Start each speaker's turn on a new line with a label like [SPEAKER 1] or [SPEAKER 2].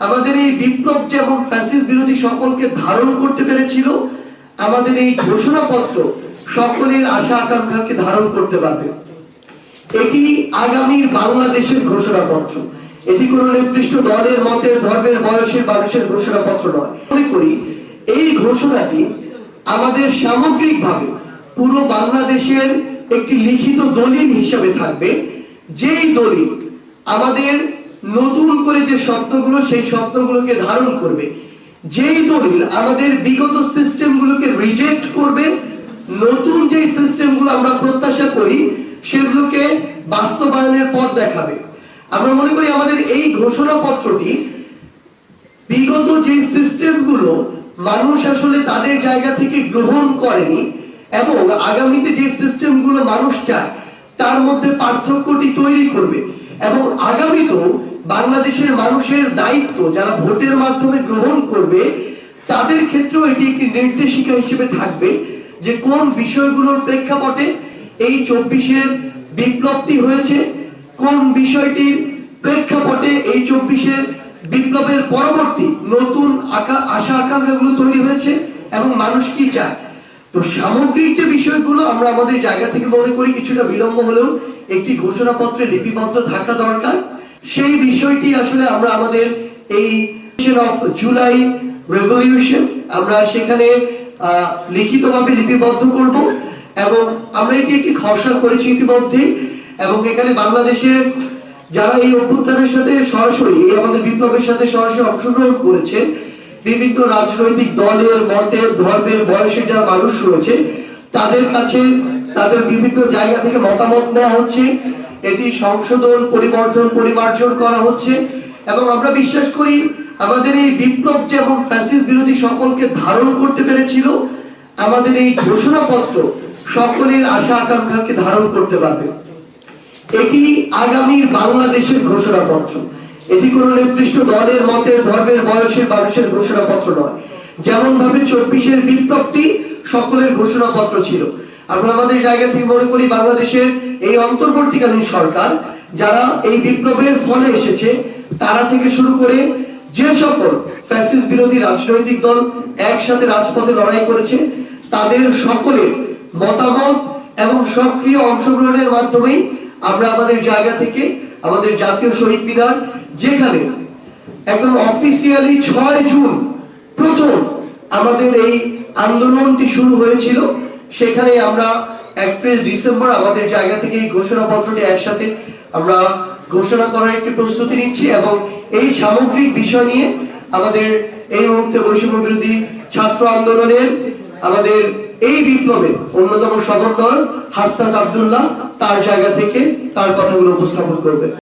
[SPEAKER 1] আমাদের এই বিপ্লব যেমন ফ্যাসিস্ট বিরোধী সকলকে ধারণ করতে পেরেছিল, আমাদের এই ঘোষণাপত্র সকলের আশা আকাঙ্ক্ষাকে ধারণ করতে পারবে। এটি আগামীর বাংলাদেশের ঘোষণাপত্র। এটি কোন নির্দিষ্ট দলের মতের, ধর্মের, বয়সের, মানুষের ঘোষণাপত্র নয়। মনে করি এই ঘোষণাটি আমাদের সামগ্রিকভাবে পুরো বাংলাদেশের একটি লিখিত দলিল হিসেবে থাকবে। যেই দলিল আমাদের নতুন করে যে স্বপ্নগুলো, সেই স্বপ্নগুলোকে ধারণ করবে। যেই দলিল আমাদের বিগত সিস্টেমগুলোকে রিজেক্ট করবে, নতুন যে সিস্টেমগুলো আমরা প্রত্যাশা করি, সেগুলোকে বাস্তবায়নের পথ দেখাবে। আমরা মনে করি আমাদের এই ঘোষণাপত্রটি বিগত যে সিস্টেমগুলো মানুষ আসলে তাদের জায়গা থেকে গ্রহণ করেনি এবং আগামীতে যে সিস্টেমগুলো মানুষ চায়, তার মধ্যে পার্থক্যটি তৈরি করবে। বাংলাদেশের মানুষের দায়িত্ব যারা ভোটের মাধ্যমে গ্রহণ করবে, তাদের ক্ষেত্রেও এটি একটি নির্দেশিকা হিসেবে থাকবে যে কোন বিষয়গুলোর প্রেক্ষাপটে এই চব্বিশের বিপ্লবটি হয়েছে, কোন বিষয়টির প্রেক্ষাপটে এই চব্বিশের বিপ্লবের পরবর্তী নতুন আশা আকাঙ্ক্ষাগুলো তৈরি হয়েছে এবং মানুষ কি চায়? তো সামগ্রিক যে বিষয়গুলো আমরা আমাদের জায়গা থেকে মনে করি কিছুটা বিলম্ব হলেও একটি ঘোষণাপত্রে লিপিবদ্ধ থাকা দরকার। সেই বিষয়টি আসলে আমরা আমাদের এই অফ জুলাই রেভলিউশন আমরা সেখানে লিখিতভাবে লিপিবদ্ধ করব এবং আমরা এটি একটি খসড়া করেছি ইতিমধ্যে এবং এখানে বাংলাদেশের যারা এই অভ্যুত্থানের সাথে সরাসরি, এই আমাদের বিপ্লবের সাথে সরাসরি অংশগ্রহণ করেছে, বিভিন্ন রাজনৈতিক দলের মতের, ধর্মের, বয়সের যারা মানুষ রয়েছে, তাদের কাছে তাদের বিভিন্ন জায়গা থেকে মতামত নেওয়া হচ্ছে। এটি সংশোধন পরিবর্তন পরিমার্জন করা হচ্ছে এবং আমরা বিশ্বাস করি আমাদের এই বিপ্লব যেমন ফ্যাসিস্ট বিরোধী সকলকে ধারণ করতে পেরেছিল, আমাদের এই ঘোষণাপত্র সকলের আশা আকাঙ্ক্ষাকে ধারণ করতে পারবে। এটি আগামীর বাংলাদেশের ঘোষণাপত্র। এটি কোন নির্দিষ্ট দলের মতের ধর্মের বয়সের মানুষের ঘোষণাপত্র নয়। যেমন ভাবে চব্বিশের বিপ্লবটি সকলের ঘোষণাপত্র ছিল। আমাদের জায়গা থেকে মনে করি বাংলাদেশের এই অন্তর্বর্তীকালীন সরকার, যারা এই বিপ্লবের ফলে এসেছে, তারা থেকে শুরু করে যে সকল ফ্যাসিস্ট বিরোধী রাজনৈতিক দল একসাথে রাজপথে লড়াই করেছে, তাদের সকলের মতামত এবং সক্রিয় অংশগ্রহণের মাধ্যমেই আমরা আমাদের জায়গা থেকে আমাদের জাতীয় শহীদ মিনার, যেখানে একদম অফিসিয়ালি ছয় জুন প্রথম আমাদের এই আন্দোলনটি শুরু হয়েছিল। সেখানে আমরা একত্রিশ ডিসেম্বর আমাদের জায়গা থেকে এই ঘোষণাপত্রটি একসাথে আমরা ঘোষণা করার একটি প্রস্তুতি নিচ্ছি এবং এই সামগ্রিক বিষয় নিয়ে আমাদের এই মুহূর্তে বৈষম্য বিরোধী ছাত্র আন্দোলনের আমাদের এই বিপ্লবে অন্যতম সমন্বয় হাসনাত আব্দুল্লাহ তার জায়গা থেকে তার কথাগুলো উপস্থাপন করবে